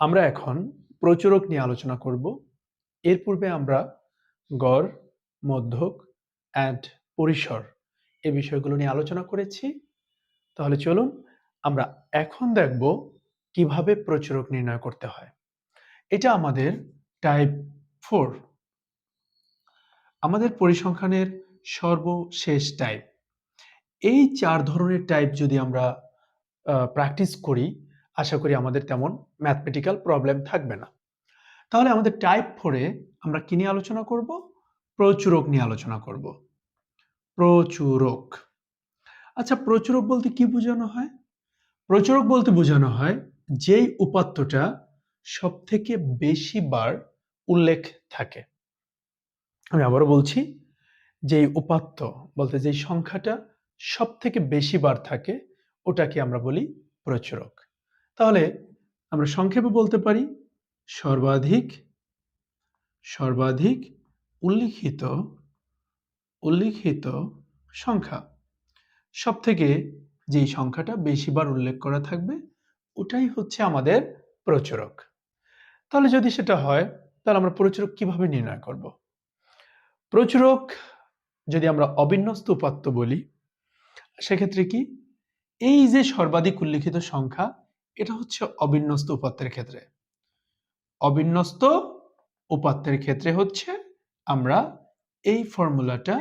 আমরা এখন প্রচুরক নিয়ে আলোচনা করব। এর পূর্বে আমরা গড়, মধ্যক অ্যান্ড পরিসর এ বিষয়গুলো নিয়ে আলোচনা করেছি। তাহলে চলুন আমরা এখন দেখব কীভাবে প্রচুরক নির্ণয় করতে হয়। এটা আমাদের টাইপ ফোর আমাদের পরিসংখ্যানের সর্বশেষ টাইপ এই চার ধরনের টাইপ যদি আমরা প্র্যাকটিস করি আশা করি আমাদের তেমন ম্যাথমেটিক্যাল প্রবলেম থাকবে না। তাহলে আমাদের টাইপ ফোরে আমরা কি নিয়ে আলোচনা করব? প্রচুরক নিয়ে আলোচনা করব। প্রচুরক। আচ্ছা প্রচুরক বলতে কি বোঝানো হয়? প্রচুরক বলতে বোঝানো হয় যেই উপাত্তটা সব থেকে বেশি বার উল্লেখ থাকে। আমি আবারও বলছি, যেই উপাত্ত বলতে যেই সংখ্যাটা সব থেকে বেশি বার থাকে, ওটাকে আমরা বলি প্রচুরক। তাহলে আমরা সংক্ষেপে বলতে পারি, সর্বাধিক সর্বাধিক উল্লিখিত উল্লিখিত সংখ্যা। সব থেকে যেই সংখ্যাটা বেশিবার উল্লেখ করা থাকবে, ওটাই হচ্ছে আমাদের প্রচুরক। তাহলে যদি সেটা হয়, তাহলে আমরা প্রচুরক কীভাবে নির্ণয় করব? প্রচুরক যদি আমরা অবিন্যস্ত উপাত্ত বলি, সেক্ষেত্রে কি? এই যে সর্বাধিক উল্লিখিত সংখ্যা এটা হচ্ছে অবিন্যস্ত উপাত্তের ক্ষেত্রে। অবিন্যস্ত উপাত্তের ক্ষেত্রে হচ্ছে আমরা এই ফর্মুলাটা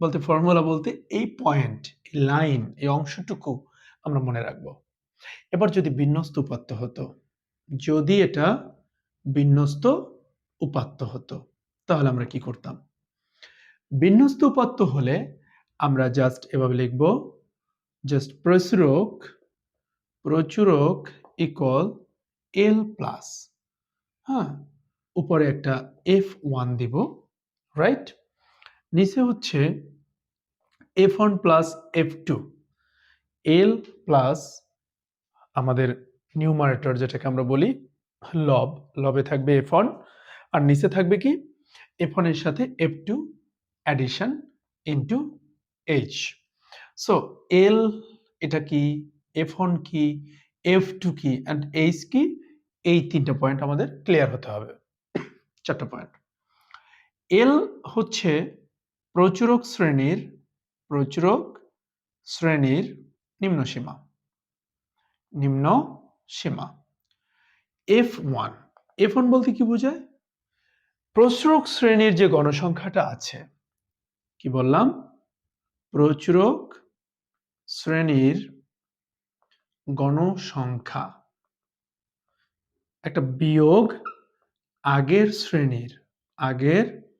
বলতে, ফর্মুলা বলতে এই পয়েন্ট লাইন এই অংশটুকু আমরা মনে রাখব। এবার যদি বিন্যস্ত উপাত্ত হতো, যদি এটা বিন্যস্ত উপাত্ত হতো, তাহলে আমরা কি করতাম? বিন্যস্ত উপাত্ত হলে আমরা জাস্ট এভাবে লিখব জাস্ট প্রচুরক প্রচুরক ইকল এল প্লাস হ্যাঁ উপরে একটা এফ ওয়ান দিব রাইট নিচে হচ্ছে F one plus F two L plus আমাদের নিউমারেটর যেটাকে আমরা বলি, লব। লবে থাকবে এফ ওয়ান আর নিচে থাকবে কি? এফ ওয়ানের সাথে F two addition into H so L এটা কি? এফ ওয়ান কি এফ টু কি অ্যান্ড এইচ কি, এই তিনটা পয়েন্ট আমাদের ক্লিয়ার হতে হবে। চারটা পয়েন্ট এল হচ্ছে প্রচুরক শ্রেণির প্রচুরক শ্রেণির নিম্ন সীমা। নিম্ন সীমা। এফ ওয়ান এফ ওয়ান বলতে কি বোঝায়? প্রচুরক শ্রেণির যে গণসংখ্যাটা আছে, কি বললাম? প্রচুরক শ্রেণির গণসংখ্যা। একটা বিয়োগ আগের শ্রেণির আগের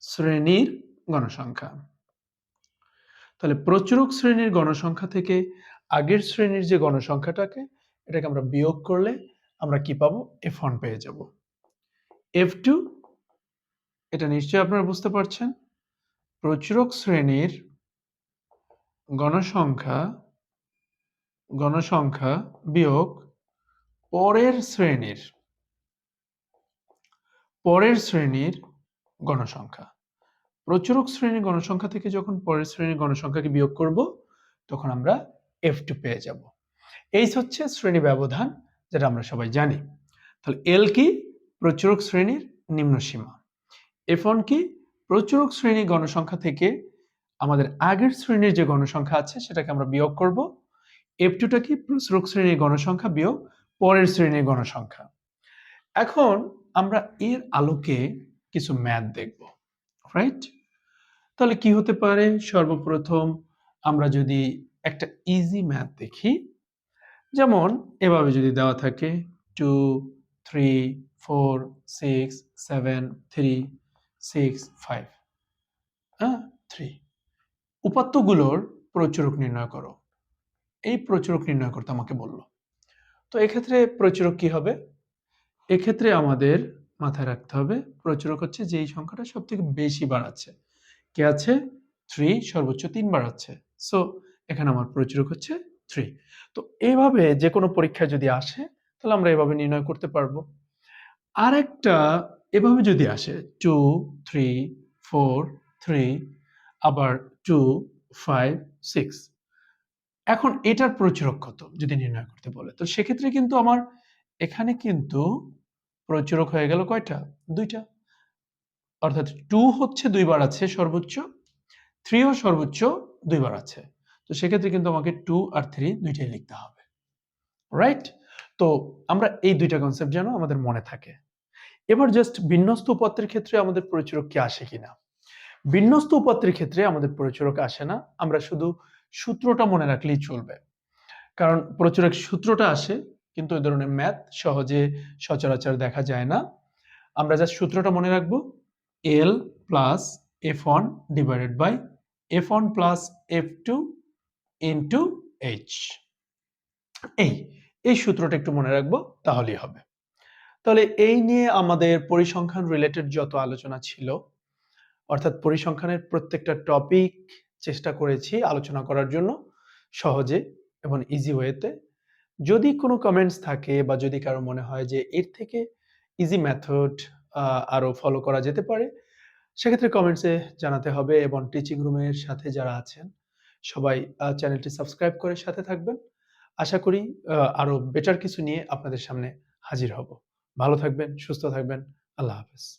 শ্রেণির গণসংখ্যা। তাহলে প্রচুরক শ্রেণির গণসংখ্যা থেকে আগের শ্রেণির যে গণসংখ্যাটাকে, এটাকে আমরা বিয়োগ করলে আমরা কি পাবো? এফ ওয়ান পেয়ে যাব। এফ টু এটা নিশ্চয়ই আপনারা বুঝতে পারছেন। প্রচুরক শ্রেণির গণসংখ্যা গণসংখ্যা বিয়োগ পরের শ্রেণির পরের শ্রেণির গণসংখ্যা। প্রচুরক শ্রেণির গণসংখ্যা থেকে যখন পরের শ্রেণির গণসংখ্যাকে বিয়োগ করব, তখন আমরা এফ টু পেয়ে যাব। এইচ হচ্ছে শ্রেণি ব্যবধান, যেটা আমরা সবাই জানি। তাহলে এল কি? প্রচুরক শ্রেণির নিম্ন সীমা। এফ ওয়ান কি? প্রচুরক শ্রেণি গণসংখ্যা থেকে আমাদের আগের শ্রেণির যে গণসংখ্যা আছে, সেটাকে আমরা বিয়োগ করব। এফ টুটা কি প্রচুরক শ্রেণির গণসংখ্যা বিয়োগ পরের শ্রেণির গণসংখ্যা? এখন আমরা এর আলোকে কিছু ম্যাথ দেখব রাইট তাহলে কি হতে পারে? সর্বপ্রথম আমরা যদি একটা ইজি ম্যাথ দেখি, যেমন এভাবে যদি দেওয়া থাকে two three four six seven three six five হ্যাঁ? থ্রি উপাত্তগুলোর প্রচুরক নির্ণয় করো। এই প্রচুরক নির্ণয় করতে আমাকে বলল। তো এক্ষেত্রে প্রচুরক কি হবে? এক্ষেত্রে আমাদের মাথায় রাখতে হবে, প্রচুরক হচ্ছে যেই সংখ্যাটা সব থেকে বেশি বাড়াচ্ছে। কে আছে? থ্রি সর্বোচ্চ তিন বাড়াচ্ছে। সো এখানে আমার প্রচুরক হচ্ছে থ্রি তো এইভাবে যে কোনো পরীক্ষায় যদি আসে, তাহলে আমরা এভাবে নির্ণয় করতে পারব। আরেকটা এভাবে যদি আসে টু থ্রি ফোর থ্রি আবার টু ফাইভ সিক্স এখন এটার প্রচুরক কত যদি নির্ণয় করতে বলে, তো সেক্ষেত্রে কিন্তু আমার এখানে কিন্তু প্রচুরক হয়ে গেল কয়টা? দুইটা। অর্থাৎ টু হচ্ছে দুইবার আছে সর্বোচ্চ থ্রিও সর্বোচ্চ দুইবার আছে। তো সেক্ষেত্রে কিন্তু আমাকে টু আর থ্রি দুইটাই লিখতে হবে। রাইট তো আমরা এই দুইটা কনসেপ্ট যেন আমাদের মনে থাকে। এবার জাস্ট বিন্যস্ত উপাত্তের ক্ষেত্রে আমাদের পরিচরক কি আসে কিনা? বিন্যস্ত উপাত্তের ক্ষেত্রে আমাদের প্রচুরক আসে না। আমরা শুধু সূত্রটা মনে রাখলেই চলবে। কারণ প্রচুরক সূত্রটা আসে, কিন্তু ওই ধরনের ম্যাথ সহজে সচরাচর দেখা যায় না। আমরা জাস্ট সূত্রটা মনে রাখব L plus F one divided by F one plus F two into H এই এই সূত্রটা একটু মনে রাখব, তাহলেই হবে। তাহলে এই নিয়ে আমাদের পরিসংখ্যান রিলেটেড যত আলোচনা ছিল, অর্থাৎ পরিসংখ্যানের প্রত্যেকটা টপিক চেষ্টা করেছি আলোচনা করার জন্য সহজে এবং ইজি ওয়েতে যদি কোনো কমেন্টস থাকে বা যদি কারও মনে হয় যে এর থেকে ইজি মেথড আরও ফলো করা যেতে পারে, সেক্ষেত্রে কমেন্টসে জানাতে হবে এবং টিচিং রুমের সাথে যারা আছেন, সবাই চ্যানেলটি সাবস্ক্রাইব করে সাথে থাকবেন। আশা করি আরও বেটার কিছু নিয়ে আপনাদের সামনে হাজির হব। ভালো থাকবেন, সুস্থ থাকবেন। আল্লাহ হাফেজ।